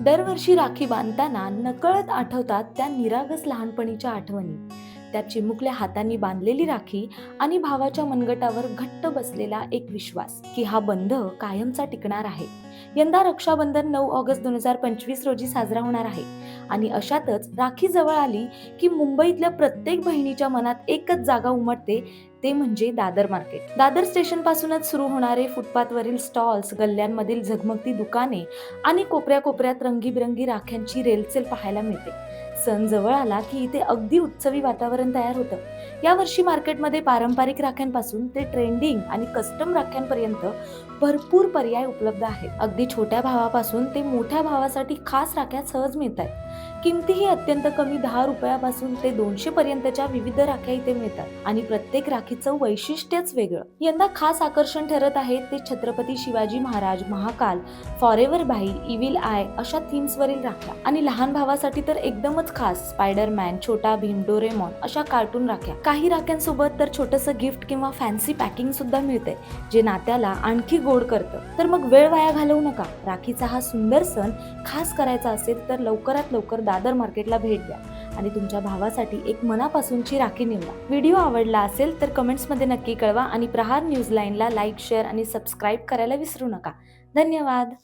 दरवर्षी राखी बांधताना नकळत आठवतात त्या निरागस लहानपणीच्या आठवणी. त्या चिमुकल्या हातांनी बांधलेली राखी आणि भावाच्या मनगटावर घट्ट बसलेला एक विश्वास की हा बंध कायमचा टिकणार आहे. यंदा रक्षाबंधन नऊ ऑगस्ट दोन हजार पंचवीस रोजी साजरा होणार आहे आणि अशातच राखी जवळ आली की मुंबईतल्या प्रत्येक बहिणीच्या मनात एकच जागा उमटते ते म्हणजे दादर मार्केट. दादर स्टेशन पासूनच सुरू होणारे फुटपाथवरील स्टॉल्स गल्ल्यांमधील झगमगती दुकाने आणि कोपऱ्या कोपऱ्यात रंगीबिरंगी राख्यांची रेलचेल पाहायला मिळते. सण जवळ आला की इथे अगदी उत्सवी वातावरण तयार होतं. यावर्षी मार्केटमध्ये पारंपरिक राख्यांपासून ते ट्रेंडिंग आणि कस्टम राख्यांपर्यंत भरपूर पर्याय उपलब्ध आहेत. अगदी छोट्या भावापासून ते मोठ्या भावासाठी खास राख्या सहज मिळत आहेत किमतीही अत्यंत कमी दहा रुपयापासून ते दोनशे पर्यंतच्या विविध राख्या इथे मिळतात. आणि प्रत्येक राखीचं वैशिष्ट्यच वेगळं. यंदा खास आकर्षण ठरत आहे ते छत्रपती शिवाजी महाराज महाकाल फॉरेवर बाई इविल आय अशा थीम्सवरील राख्या. आणि लहान भावासाठी तर एकदमच खास स्पायडरमॅन छोटा भीम डोरेमॉन अशा कार्टून राख्या. काही राख्यांसोबत तर छोटंसं गिफ्ट किंवा फॅन्सी पॅकिंग सुद्धा मिळते जे नात्याला आणखी गोड करतं. तर मग वेळ वाया घालवू नका. राखीचा हा सुंदर सण खास करायचा असेल तर लवकरात लवकर दादर मार्केटला भेट द्या आणि तुमच्या भावासाठी एक मनापासूनची राखी निवडा. व्हिडिओ आवडला असेल तर कमेंट्समध्ये नक्की कळवा आणि प्रहार न्यूज लाईनला लाईक शेअर आणि सबस्क्राईब करायला विसरू नका. धन्यवाद!